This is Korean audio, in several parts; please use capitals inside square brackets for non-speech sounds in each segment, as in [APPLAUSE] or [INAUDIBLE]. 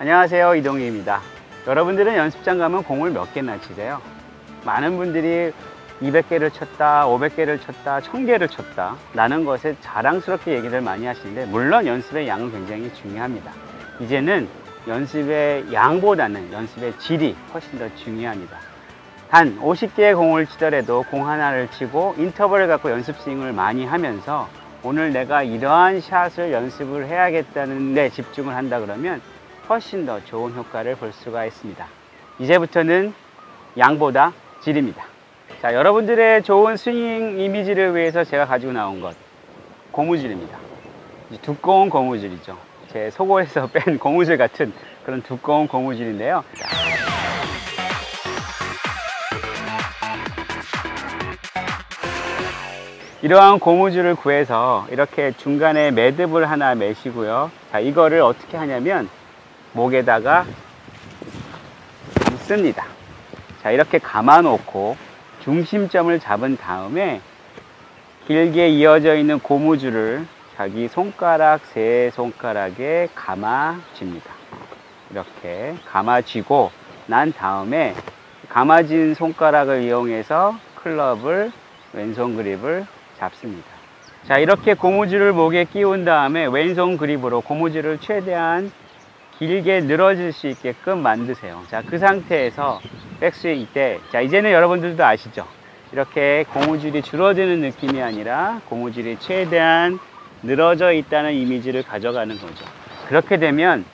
안녕하세요 이동희입니다. 여러분들은 연습장 가면 공을 몇 개나 치세요? 많은 분들이 200개를 쳤다 500개를 쳤다 1000개를 쳤다 라는 것에 자랑스럽게 얘기를 많이 하시는데 물론 연습의 양은 굉장히 중요합니다. 이제는 연습의 양보다는 연습의 질이 훨씬 더 중요합니다. 단 50개의 공을 치더라도 공 하나를 치고 인터벌을 갖고 연습 스윙을 많이 하면서 오늘 내가 이러한 샷을 연습을 해야겠다는 데 집중을 한다 그러면 훨씬 더 좋은 효과를 볼 수가 있습니다. 이제부터는 양보다 질입니다. 자, 여러분들의 좋은 스윙 이미지를 위해서 제가 가지고 나온 것 고무줄입니다. 두꺼운 고무줄이죠. 제 속옷에서 [LAUGHS] 뺀 고무줄 같은 그런 두꺼운 고무줄인데요. 이러한 고무줄을 구해서 이렇게 중간에 매듭을 하나 매시고요. 자, 이거를 어떻게 하냐면 목에다가 감습니다. 자, 이렇게 감아 놓고 중심점을 잡은 다음에 길게 이어져 있는 고무줄을 자기 손가락 세 손가락에 감아 줍니다. 이렇게 감아 쥐고 난 다음에 감아진 손가락을 이용해서 클럽을 왼손 그립을 잡습니다. 자, 이렇게 고무줄을 목에 끼운 다음에 왼손 그립으로 고무줄을 최대한 길게 늘어질 수 있게끔 만드세요. 자, 그 상태에서 백스윙 때, 자, 이제는 여러분들도 아시죠? 이렇게 고무줄이 줄어드는 느낌이 아니라 고무줄이 최대한 늘어져 있다는 이미지를 가져가는 거죠. 그렇게 되면,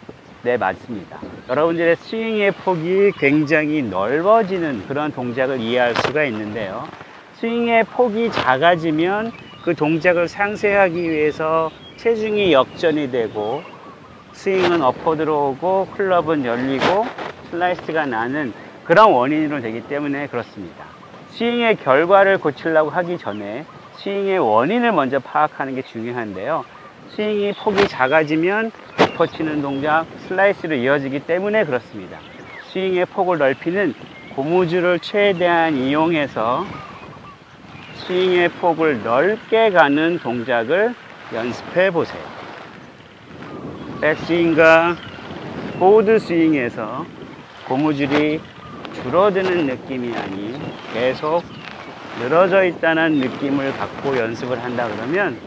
네, 맞습니다. 여러분들의 스윙의 폭이 굉장히 넓어지는 그런 동작을 이해할 수가 있는데요. 스윙의 폭이 작아지면 그 동작을 상쇄하기 위해서 체중이 역전이 되고 스윙은 엎어 들어오고 클럽은 열리고 슬라이스가 나는 그런 원인으로 되기 때문에 그렇습니다. 스윙의 결과를 고치려고 하기 전에 스윙의 원인을 먼저 파악하는 게 중요한데요. 스윙이 폭이 작아지면 엎어치는 동작, 슬라이스로 이어지기 때문에 그렇습니다. 스윙의 폭을 넓히는 고무줄을 최대한 이용해서 스윙의 폭을 넓게 가는 동작을 연습해 보세요. 백스윙과 보드 스윙에서 고무줄이 줄어드는 느낌이 아닌 계속 늘어져 있다는 느낌을 갖고 연습을 한다 그러면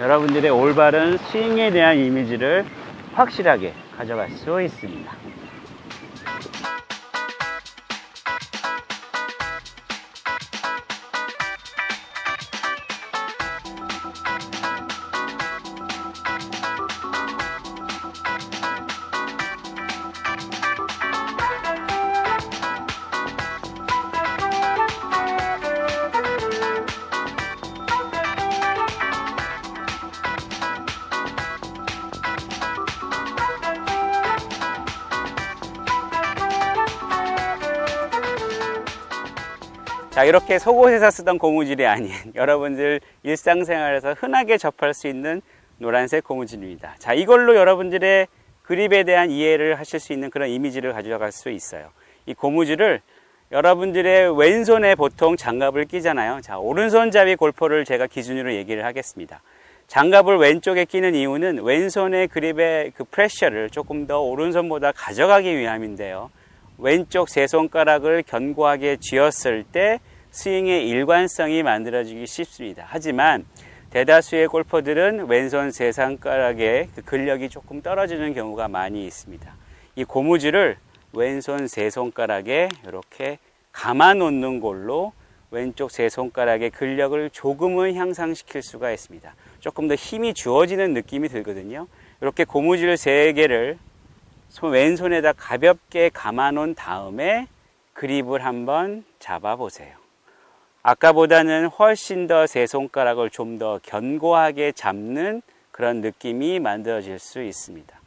여러분들의 올바른 스윙에 대한 이미지를 확실하게 가져갈 수 있습니다. 자 이렇게 속옷에서 쓰던 고무줄이 아닌 [LAUGHS] 여러분들 일상생활에서 흔하게 접할 수 있는 노란색 고무줄입니다. 자 이걸로 여러분들의 그립에 대한 이해를 하실 수 있는 그런 이미지를 가져갈 수 있어요. 이 고무줄을 여러분들의 왼손에 보통 장갑을 끼잖아요. 자 오른손잡이 골퍼를 제가 기준으로 얘기를 하겠습니다. 장갑을 왼쪽에 끼는 이유는 왼손의 그립의 그 프레셔를 조금 더 오른손보다 가져가기 위함인데요. 왼쪽 세 손가락을 견고하게 쥐었을 때 스윙의 일관성이 만들어지기 쉽습니다. 하지만 대다수의 골퍼들은 왼손 세 손가락의 그 근력이 조금 떨어지는 경우가 많이 있습니다. 이 고무줄을 왼손 세 손가락에 이렇게 감아 놓는 걸로 왼쪽 세 손가락의 근력을 조금은 향상시킬 수가 있습니다. 조금 더 힘이 주어지는 느낌이 들거든요. 이렇게 고무줄 세 개를 왼손에다 가볍게 감아 놓은 다음에 그립을 한번 잡아 보세요. 아까보다는 훨씬 더 세 손가락을 좀 더 견고하게 잡는 그런 느낌이 만들어질 수 있습니다.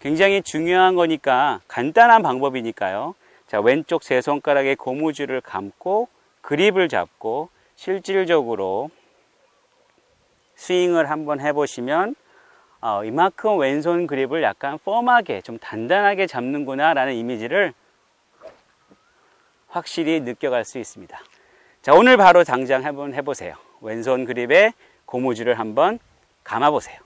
굉장히 중요한 거니까 간단한 방법이니까요. 자, 왼쪽 세 손가락에 고무줄을 감고 그립을 잡고 실질적으로 스윙을 한번 해보시면 어, 이만큼 왼손 그립을 약간 펌하게 좀 단단하게 잡는구나 라는 이미지를 확실히 느껴갈 수 있습니다. 자 오늘 바로 당장 한번 해보세요. 왼손 그립에 고무줄을 한번 감아보세요.